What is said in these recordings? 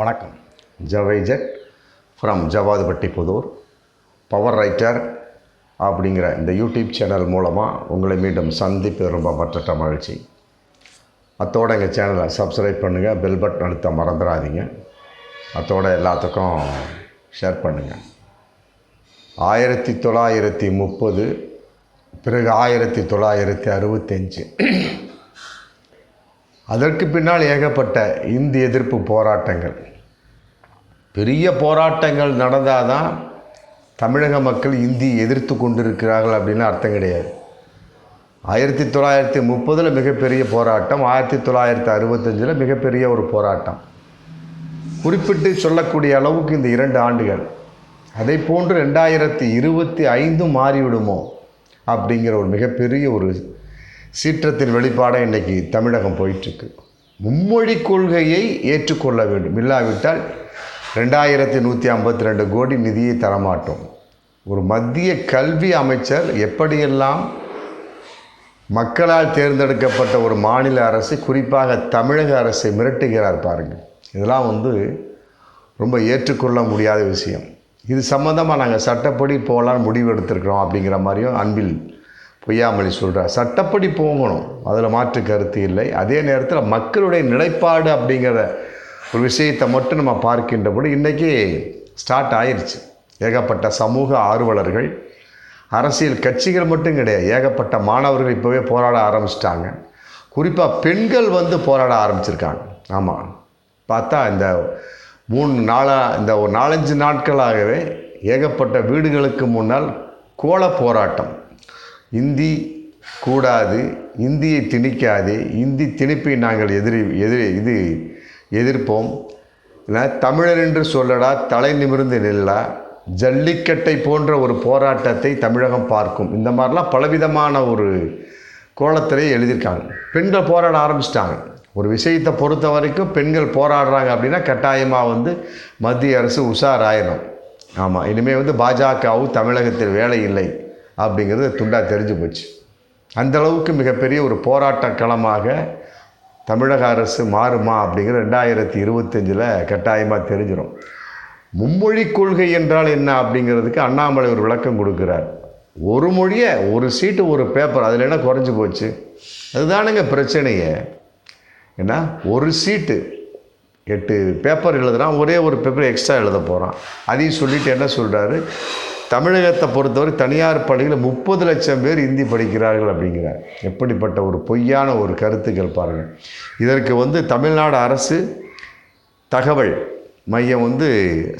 வணக்கம். ஜவைஜட் from Javadhupatti Puthur. Power writer அப்படிங்கிற இந்த யூடியூப் சேனல் மூலமாக உங்களை மீண்டும் சந்திப்பது ரொம்ப மற்ற மகிழ்ச்சி. அத்தோட எங்கள் சேனலை சப்ஸ்கிரைப் பண்ணுங்கள் பெல் பட்டன் அழுத்த மறந்துடாதீங்க. அத்தோட எல்லாத்துக்கும் ஷேர் பண்ணுங்கள் ஆயிரத்தி தொள்ளாயிரத்தி முப்பது பிறகு ஆயிரத்தி தொள்ளாயிரத்தி அறுபத்தஞ்சு அதற்கு பின்னால் ஏகப்பட்ட இந்தி எதிர்ப்பு போராட்டங்கள். பெரிய போராட்டங்கள் நடந்தால் தான் தமிழக மக்கள் இந்தி எதிர்த்து கொண்டிருக்கிறார்கள் அப்படின்னு அர்த்தம் கிடையாது. ஆயிரத்தி தொள்ளாயிரத்தி முப்பதில் மிகப்பெரிய போராட்டம் ஆயிரத்தி தொள்ளாயிரத்தி அறுபத்தஞ்சில் மிகப்பெரிய ஒரு போராட்டம். குறிப்பிட்டு சொல்லக்கூடிய அளவுக்கு இந்த இரண்டு ஆண்டுகள். அதை போன்று ரெண்டாயிரத்தி இருபத்தி ஐந்தும் மாறிவிடுமோ அப்படிங்கிற ஒரு மிகப்பெரிய ஒரு சீற்றத்தின் வெளிப்பாடாக இன்றைக்கி தமிழகம் போயிட்டுருக்கு. மும்மொழி கொள்கையை ஏற்றுக்கொள்ள வேண்டும். இல்லாவிட்டால் ரெண்டாயிரத்தி நூற்றி ஐம்பத்தி ரெண்டு கோடி நிதியை தரமாட்டோம். ஒரு மத்திய கல்வி அமைச்சர் எப்படியெல்லாம் மக்களால் தேர்ந்தெடுக்கப்பட்ட ஒரு மாநில அரசு குறிப்பாக தமிழக அரசை மிரட்டுகிறார் பாருங்கள். இதெல்லாம் வந்து ரொம்ப ஏற்றுக்கொள்ள முடியாத விஷயம். இது சம்மந்தமாக நாங்கள் சட்டப்படி போகலான்னு முடிவு எடுத்திருக்கிறோம் அப்படிங்கிற மாதிரியும் அன்பில் பொய்யாமொழி சொல்கிறார் சட்டப்படி போகணும் அதில் மாற்று கருத்து இல்லை. அதே நேரத்தில் மக்களுடைய நிலைப்பாடு அப்படிங்கிற ஒரு விஷயத்தை மட்டும் நம்ம பார்க்கின்றபோது இன்றைக்கி ஸ்டார்ட் ஆயிடுச்சு ஏகப்பட்ட சமூக ஆர்வலர்கள் அரசியல் கட்சிகள் மட்டும் கிடையாது. ஏகப்பட்ட மாணவர்கள் இப்போவே போராட ஆரம்பிச்சிட்டாங்க. குறிப்பாக பெண்கள் வந்து போராட ஆரம்பிச்சிருக்காங்க. ஆமாம் பார்த்தா இந்த மூணு நாளாக இந்த ஒரு நாலஞ்சு நாட்களாகவே ஏகப்பட்ட வீடுகளுக்கு முன்னால் கோல போராட்டம். இந்தி கூடாது இந்தியை திணிக்காது இந்தி திணிப்பை நாங்கள் எதிரி எதிரி இது எதிர்ப்போம். தமிழர் என்று சொல்லடா தலை நிமிர்ந்து நில்லா ஜல்லிக்கட்டை போன்ற ஒரு போராட்டத்தை தமிழகம் பார்க்கும். இந்த மாதிரிலாம் பலவிதமான ஒரு கோலத்திலே எழுதியிருக்காங்க. பெண்கள் போராட ஆரம்பிச்சிட்டாங்க. ஒரு விஷயத்தை பொறுத்த வரைக்கும் பெண்கள் போராடுறாங்க அப்படின்னா கட்டாயமாக வந்து மத்திய அரசு உஷாராயிடும் ஆமாம் இனிமேல் வந்து பாஜகவும் தமிழகத்தில் வேலை இல்லை. அப்படிங்கிறது துண்டாக தெரிஞ்சு போச்சு. அந்தளவுக்கு மிகப்பெரிய ஒரு போராட்ட களமாக தமிழக அரசு மாறுமா அப்படிங்கிற ரெண்டாயிரத்தி இருபத்தஞ்சில் கட்டாயமாக தெரிஞ்சிடும் மும்மொழி கொள்கை என்றால் என்ன அப்படிங்கிறதுக்கு அண்ணாமலை ஒரு விளக்கம் கொடுக்குறார். ஒரு மொழியை ஒரு சீட்டு ஒரு பேப்பர் அதில் என்ன குறைஞ்சி போச்சு? அதுதானுங்க பிரச்சனையே. ஏன்னா ஒரு சீட்டு எட்டு பேப்பர் எழுதுறான் ஒரே ஒரு பேப்பர் எக்ஸ்ட்ரா எழுத போகிறான் அதையும் சொல்லிவிட்டு என்ன சொல்கிறாரு தமிழகத்தை பொறுத்தவரை தனியார் பள்ளியில் முப்பது லட்சம் பேர் இந்தி படிக்கிறார்கள் அப்படிங்கிறார். எப்படிப்பட்ட ஒரு பொய்யான ஒரு கருத்துக்கள் பாருங்கள். இதற்கு வந்து தமிழ்நாடு அரசு தகவல் மையம் வந்து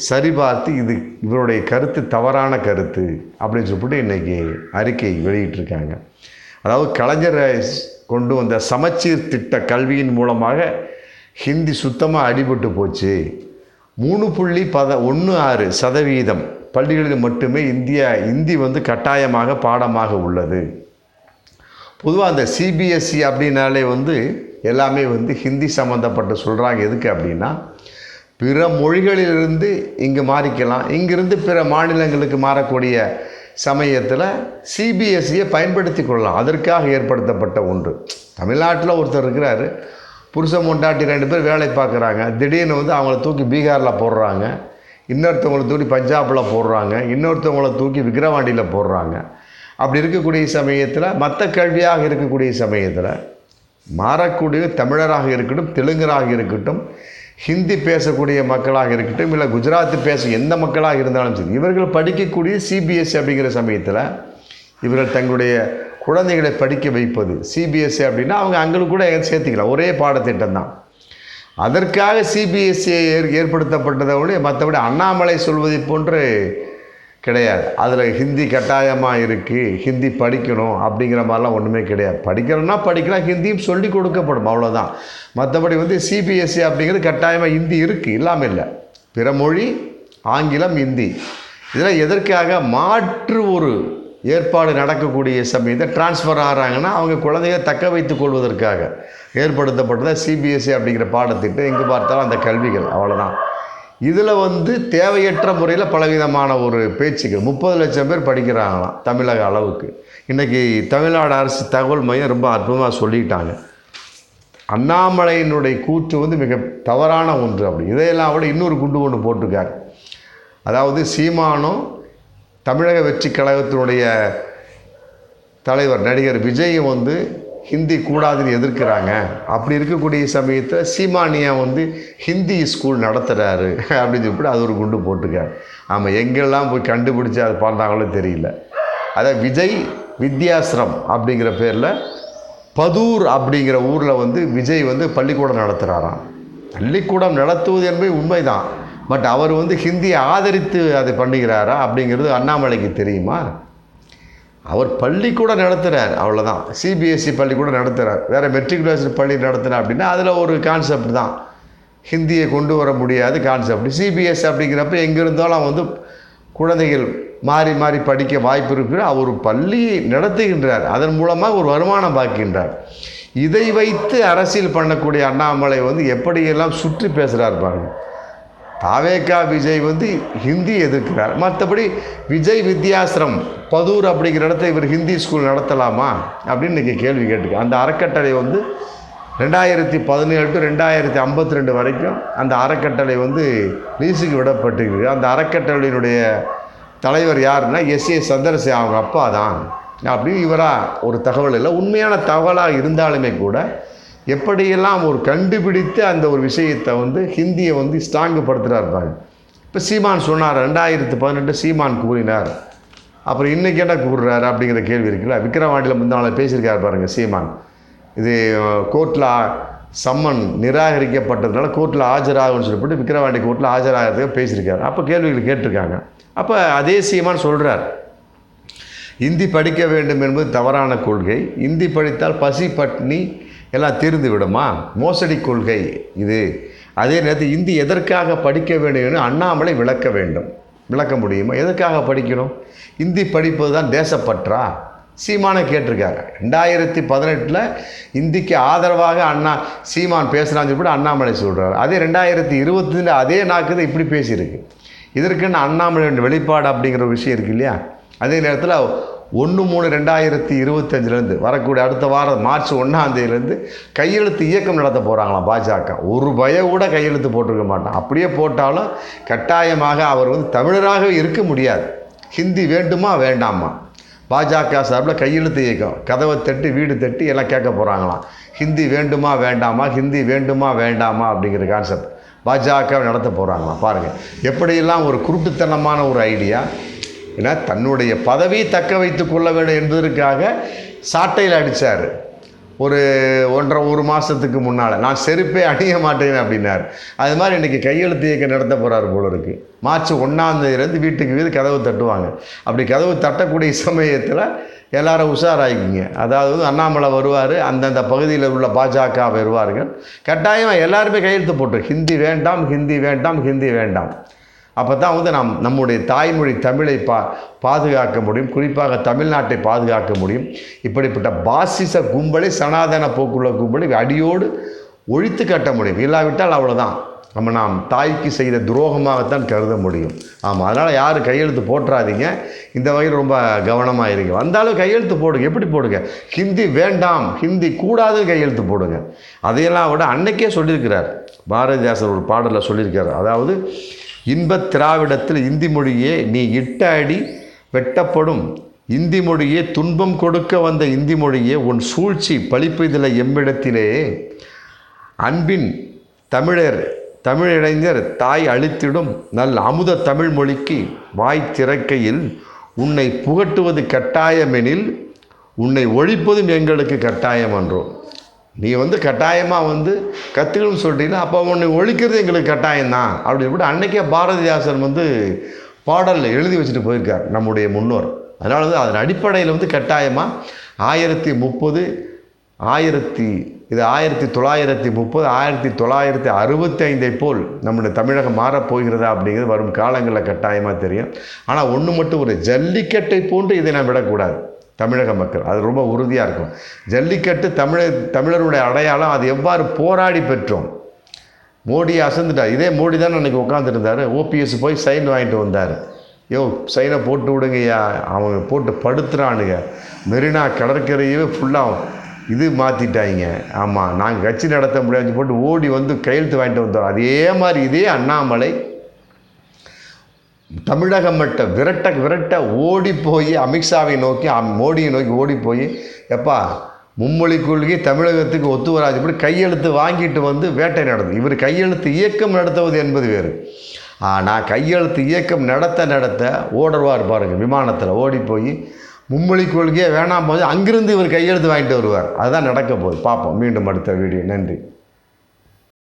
சரிபார்த்து இது இவருடைய கருத்து தவறான கருத்து அப்படின்னு சொல்லிட்டு இன்றைக்கி அறிக்கை வெளியிட்டிருக்காங்க. அதாவது கலைஞர் கொண்டு வந்த சமச்சீர் திட்ட கல்வியின் மூலமாக ஹிந்தி சுத்தமாக அடிபட்டு போச்சு. மூணு புள்ளி பத ஒன்று ஆறு சதவீதம் பள்ளிகளில் மட்டுமே இந்தியா இந்தி வந்து கட்டாயமாக பாடமாக உள்ளது. பொதுவாக அந்த சிபிஎஸ்சி அப்படின்னாலே வந்து எல்லாமே வந்து ஹிந்தி சம்மந்தப்பட்டு சொல்கிறாங்க எதுக்கு அப்படின்னா பிற மொழிகளிலிருந்து இங்கே மாறிக்கலாம். இங்கிருந்து பிற மாநிலங்களுக்கு மாறக்கூடிய சமயத்தில் சிபிஎஸ்சியை பயன்படுத்தி கொள்ளலாம். அதற்காக ஏற்படுத்தப்பட்ட ஒன்று. தமிழ்நாட்டில் ஒருத்தர் இருக்கிறாரு. புருஷன் முண்டாட்டி ரெண்டு பேர் வேலை பார்க்குறாங்க. திடீர்னு வந்து அவங்கள தூக்கி பீகாரில் போடுறாங்க. இன்னொருத்தவங்களை தூக்கி பஞ்சாபில் போடுறாங்க இன்னொருத்தவங்களை தூக்கி விக்கிரவாண்டியில் போடுறாங்க. அப்படி இருக்கக்கூடிய சமயத்தில் மற்ற கல்வியாக இருக்கக்கூடிய சமயத்தில் மாறக்கூடிய தமிழராக இருக்கட்டும் தெலுங்கராக இருக்கட்டும் ஹிந்தி பேசக்கூடிய மக்களாக இருக்கட்டும் இல்லை குஜராத்தி பேச எந்த மக்களாக இருந்தாலும் சரி இவர்கள் படிக்கக்கூடிய சிபிஎஸ்சி அப்படிங்கிற சமயத்தில் இவர்கள் தங்களுடைய குழந்தைகளை படிக்க வைப்பது சிபிஎஸ்சி அப்படின்னா அவங்க அங்களுக்கு கூட சேர்த்துக்கலாம். ஒரே பாடத்திட்டம் தான். அதற்காக சிபிஎஸ்சி ஏற் ஏற்படுத்தப்பட்டதை விட மற்றபடி அண்ணாமலை சொல்வதை போன்று கிடையாது. அதில் ஹிந்தி கட்டாயமாக இருக்குது ஹிந்தி படிக்கணும் அப்படிங்கிற மாதிரிலாம் ஒன்றுமே கிடையாது. படிக்கிறோன்னா படிக்கலாம் ஹிந்தியும் சொல்லி கொடுக்கப்படும் அவ்வளோதான் மற்றபடி வந்து சிபிஎஸ்சி அப்படிங்கிறது கட்டாயமாக ஹிந்தி இருக்குது இல்லாமல் இல்லை. பிற மொழி ஆங்கிலம் ஹிந்தி. இதில் எதற்காக மாற்று ஒரு ஏற்பாடு நடக்கக்கூடிய சமயத்தை டிரான்ஸ்ஃபர் ஆகிறாங்கன்னா அவங்க குழந்தைய தக்க வைத்துக் கொள்வதற்காக ஏற்படுத்தப்பட்டதாக சிபிஎஸ்சி அப்படிங்கிற பாடத்திட்டம் எங்கே பார்த்தாலும் அந்த கல்விகள் அவ்வளோதான் இதில் வந்து தேவையற்ற முறையில் பலவிதமான ஒரு பேச்சுக்கள். முப்பது லட்சம் பேர் படிக்கிறாங்களாம் தமிழக அளவுக்கு. இன்றைக்கி தமிழ்நாடு அரசு தகவல் மையம் ரொம்ப அற்புதமாக சொல்லிட்டாங்க. அண்ணாமலையினுடைய கூற்று வந்து மிக தவறான ஒன்று அப்படி. இதையெல்லாம் விட இன்னொரு குண்டு ஒன்று போட்டிருக்காரு. அதாவது சீமானும் தமிழக வெற்றி கழகத்தினுடைய தலைவர் நடிகர் விஜயும் வந்து ஹிந்தி கூடாதுன்னு எதிர்க்கிறாங்க. அப்படி இருக்கக்கூடிய சமயத்தில் சீமானியா வந்து ஹிந்தி ஸ்கூல் நடத்துகிறாரு அப்படின்னு சொல்லிட்டு அது ஒரு குண்டு போட்டிருக்காரு. ஆமாம் எங்கெல்லாம் போய் கண்டுபிடிச்சி அதை பார்த்தாங்களோ தெரியல. அதான் விஜய் வித்யாசிரம் அப்படிங்கிற பேரில் பதூர் அப்படிங்கிற ஊரில் வந்து விஜய் வந்து பள்ளிக்கூடம் நடத்துகிறாராம் பள்ளிக்கூடம் நடத்துவது என்பது உண்மைதான். பட் அவர் வந்து ஹிந்தியை ஆதரித்து அதை பண்ணுகிறாரா அப்படிங்கிறது அண்ணாமலைக்கு தெரியுமா? அவர் பள்ளிக்கூடம் நடத்துகிறார் அவ்வளோதான் சிபிஎஸ்சி பள்ளிக்கூடம் நடத்துகிறார் வேறு மெட்ரிகுலேஷன் பள்ளி நடத்துகிறார் அப்படின்னா அதில் ஒரு கான்செப்ட் தான். ஹிந்தியை கொண்டு வர முடியாது கான்செப்ட் சிபிஎஸ் அப்படிங்கிறப்ப எங்கே இருந்தாலும் வந்து குழந்தைகள் மாறி மாறி படிக்க வாய்ப்பு இருக்குது அவர் பள்ளி நடத்துகின்றார். அதன் மூலமாக ஒரு வருமானம் பார்க்கின்றார். இதை வைத்து அரசியல் பண்ணக்கூடிய அண்ணாமலை வந்து எப்படியெல்லாம் சுற்றி பேசுகிறார் பாருங்கள் தாவேகா விஜய் வந்து ஹிந்தி எதிர்க்கிறார். மற்றபடி விஜய் வித்யாசிரம் பதூர் அப்படிங்கிற இடத்த இவர் ஹிந்தி ஸ்கூல் நடத்தலாமா அப்படின்னு இன்றைக்கி கேள்வி கேட்டுக்க. அந்த அறக்கட்டளை வந்து ரெண்டாயிரத்தி பதினேழு டு ரெண்டாயிரத்தி ஐம்பத்தி ரெண்டு வரைக்கும் அந்த அறக்கட்டளை வந்து லீஸுக்கு விடப்பட்டிருக்கு. அந்த அறக்கட்டளையினுடைய தலைவர் யாருன்னா எஸ். ஏ. சந்திரசே அவங்க அப்பா தான். அப்படின்னு இவராக ஒரு தகவல் இல்லை. உண்மையான தகவலாக இருந்தாலுமே கூட எப்படியெல்லாம் ஒரு கண்டுபிடித்து அந்த ஒரு விஷயத்தை வந்து ஹிந்தியை வந்து ஸ்ட்ராங்குபடுத்துகிறார் பாருங்க. இப்போ சீமான் சொன்னார் ரெண்டாயிரத்து பதினெட்டு சீமான் கூறினார். அப்புறம் இன்றைக்கி என்ன கூறுறாரு அப்படிங்கிற கேள்வி இருக்குல்ல? விக்ரவாண்டியில் முந்தாள் பேசியிருக்காரு பாருங்கள் சீமான். இது கோர்ட்டில் சம்மன் நிராகரிக்கப்பட்டதுனால கோர்ட்டில் ஆஜராகும்னு சொல்லிவிட்டு விக்ரவாண்டி கோர்ட்டில் ஆஜராகிறதுக்கு பேசியிருக்காரு. அப்போ கேள்விகள் கேட்டிருக்காங்க. அப்போ அதே சீமான் சொல்கிறார் இந்தி படிக்க வேண்டும் என்பது தவறான கொள்கை. இந்தி படித்தால் பசி பட்னி எல்லாம் தீர்ந்து விடுமா? மோசடி கொள்கை இது. அதே நேரத்தில் இந்தி எதற்காக படிக்க வேண்டும் என்று அண்ணாமலை விளக்க வேண்டும். விளக்க முடியுமா? எதற்காக படிக்கணும் இந்தி படிப்பது தான் தேசப்பற்றா? சீமானை கேட்டிருக்காரு. ரெண்டாயிரத்தி பதினெட்டில் இந்திக்கு ஆதரவாக அண்ணா சீமான் பேசுகிறான்னு சொல்லிட்டு அண்ணாமலை சொல்கிறார் அதே ரெண்டாயிரத்தி இருபத்தில அதே நாக்கு இப்படி பேசியிருக்கு. இதற்குன்னு அண்ணாமலையோட வெளிப்பாடு அப்படிங்கிற ஒரு விஷயம் இருக்கு இல்லையா? அதே நேரத்தில் ஒன்று மூணு ரெண்டாயிரத்தி இருபத்தஞ்சிலேருந்து வரக்கூடிய அடுத்த வாரம் மார்ச் ஒன்றாந்தேதியிலேருந்து கையெழுத்து இயக்கம் நடத்த போகிறாங்களாம் பாஜக. ஒரு பய கூட கையெழுத்து போட்டிருக்க மாட்டான் அப்படியே போட்டாலும் கட்டாயமாக அவர் வந்து தமிழராக இருக்க முடியாது. ஹிந்தி வேண்டுமா வேண்டாமா? பாஜக சார்பில் கையெழுத்து இயக்கம். கதவை தட்டி வீடு தட்டி எல்லாம் கேட்க போகிறாங்களாம் ஹிந்தி வேண்டுமா வேண்டாமா? ஹிந்தி வேண்டுமா வேண்டாமா? அப்படிங்கிற கான்செப்ட் பாஜக நடத்த போகிறாங்களாம் பாருங்கள் எப்படியெல்லாம் ஒரு குருட்டுத்தனமான ஒரு ஐடியா ஏன்னா தன்னுடைய பதவியை தக்க வைத்து கொள்ள வேண்டும் என்பதற்காக சாட்டையில் அடித்தார் ஒரு ஒன்றரை ஒரு மாதத்துக்கு முன்னால். நான் செருப்பே அணிய மாட்டேன் அப்படின்னார். அது மாதிரி இன்றைக்கி கையெழுத்து இயக்கம் நடத்த போகிறார் போல இருக்குது மார்ச் ஒன்றாந்தேதியிலேருந்து வீட்டுக்கு வீடு கதவு தட்டுவாங்க. அப்படி கதவு தட்டக்கூடிய சமயத்தில் எல்லாரும் உஷாராயிக்கிங்க. அதாவது அண்ணாமலை வருவார் அந்தந்த பகுதியில் உள்ள பாஜக வருவார்கள். கட்டாயமாக எல்லாருமே கையெழுத்து போட்டு ஹிந்தி வேண்டாம் ஹிந்தி வேண்டாம் ஹிந்தி வேண்டாம். அப்போ தான் வந்து நாம் நம்முடைய தாய்மொழி தமிழை பா பாதுகாக்க முடியும். குறிப்பாக தமிழ்நாட்டை பாதுகாக்க முடியும். இப்படிப்பட்ட பாசிச கும்பலை சனாதன போக்குள்ள கும்பலை அடியோடு ஒழித்து கட்ட முடியும். இல்லாவிட்டால் அவ்வளோதான் நம்ம நாம் தாய்க்கு செய்த துரோகமாகத்தான் கருத முடியும். ஆமாம் அதனால் யாரும் கையெழுத்து போட்டுறாதீங்க இந்த வகையில் ரொம்ப கவனமாக இருங்க. வந்தாலும் கையெழுத்து போடுங்க. எப்படி போடுங்க? ஹிந்தி வேண்டாம். ஹிந்தி கூடாது கையெழுத்து போடுங்க. அதையெல்லாம் விட அன்னைக்கே சொல்லியிருக்கிறார். பாரதிதாசர் ஒரு பாடலில் சொல்லியிருக்கார் அதாவது இன்பத் திராவிடத்தில் இந்தி மொழியே நீ இட்ட அடி வெட்டப்படும். இந்தி மொழியே துன்பம் கொடுக்க வந்த இந்தி மொழியே உன் சூழ்ச்சி பழிப்பதில் எம்மிடத்திலே. அன்பின் தமிழர் தமிழிளைஞர் தாய் அழித்திடும் நல் அமுத தமிழ் மொழிக்கு வாய் திறக்கையில் உன்னை புகட்டுவது கட்டாயமெனில் உன்னை ஒழிப்பதும் எங்களுக்கு கட்டாயம் என்றோம் நீ வந்து கட்டாயமாக வந்து கற்றுக்கணும்னு சொல்கிறீங்களா அப்போ உன்னை ஒழிக்கிறது எங்களுக்கு கட்டாயம்தான். அப்படின்னு சொல்லிட்டு அன்னைக்கே பாரதிதாசன் வந்து பாடலில் எழுதி வச்சுட்டு போயிருக்கார் நம்முடைய முன்னோர். அதனால வந்து அதன் அடிப்படையில் வந்து கட்டாயமாக ஆயிரத்தி முப்பது ஆயிரத்தி இது ஆயிரத்தி தொள்ளாயிரத்தி முப்பது ஆயிரத்தி தொள்ளாயிரத்தி அறுபத்தி ஐந்தை போல் நம்முடைய தமிழகம் மாறப்போகிறதா அப்படிங்கிறது வரும் காலங்களில் கட்டாயமாக தெரியும். ஆனால் ஒன்று மட்டும் ஒரு ஜல்லிக்கட்டை போன்று இதை நாம் விடக்கூடாது. தமிழக மக்கள். அது ரொம்ப உறுதியாக இருக்கும். ஜல்லிக்கட்டு தமிழ தமிழருடைய அடையாளம் அது எவ்வாறு போராடி பெற்றோம்? மோடி அசந்துட்டார். இதே மோடி தான் அன்றைக்கி உட்காந்துருந்தார் ஓபிஎஸ் போய் சைன் வாங்கிட்டு வந்தார். யோ சைனை போட்டு விடுங்கய்யா. அவங்க போட்டு படுத்துறானுங்க. மெரினா கடற்கரையே ஃபுல்லாக இது மாற்றிட்டாங்க ஆமாம் நாங்கள் கட்சி நடத்த முடியாது. போட்டு ஓடி வந்து கையெழுத்து வாங்கிட்டு வந்தோம் அதே மாதிரி இதே அண்ணாமலை தமிழகம் மட்ட விரட்ட விரட்ட ஓடி போய் அமித்ஷாவை நோக்கி அம்- மோடியை நோக்கி ஓடி போய் எப்பா மும்மொழி கொள்கை தமிழகத்துக்கு ஒத்து வராது. இப்படி கையெழுத்து வாங்கிட்டு வந்து வேட்டை நடந்தது இவர் கையெழுத்து இயக்கம் நடத்துவது என்பது வேறு. ஆனால் கையெழுத்து இயக்கம் நடத்த நடத்த ஓடுவார் பாருங்கள் விமானத்தில் ஓடி போய் மும்மொழி கொள்கையை வேணாம் போது அங்கிருந்து இவர் கையெழுத்து வாங்கிட்டு வருவார். அதுதான் நடக்க போகுது. பார்ப்போம். மீண்டும் அடுத்த வீடியோ. நன்றி.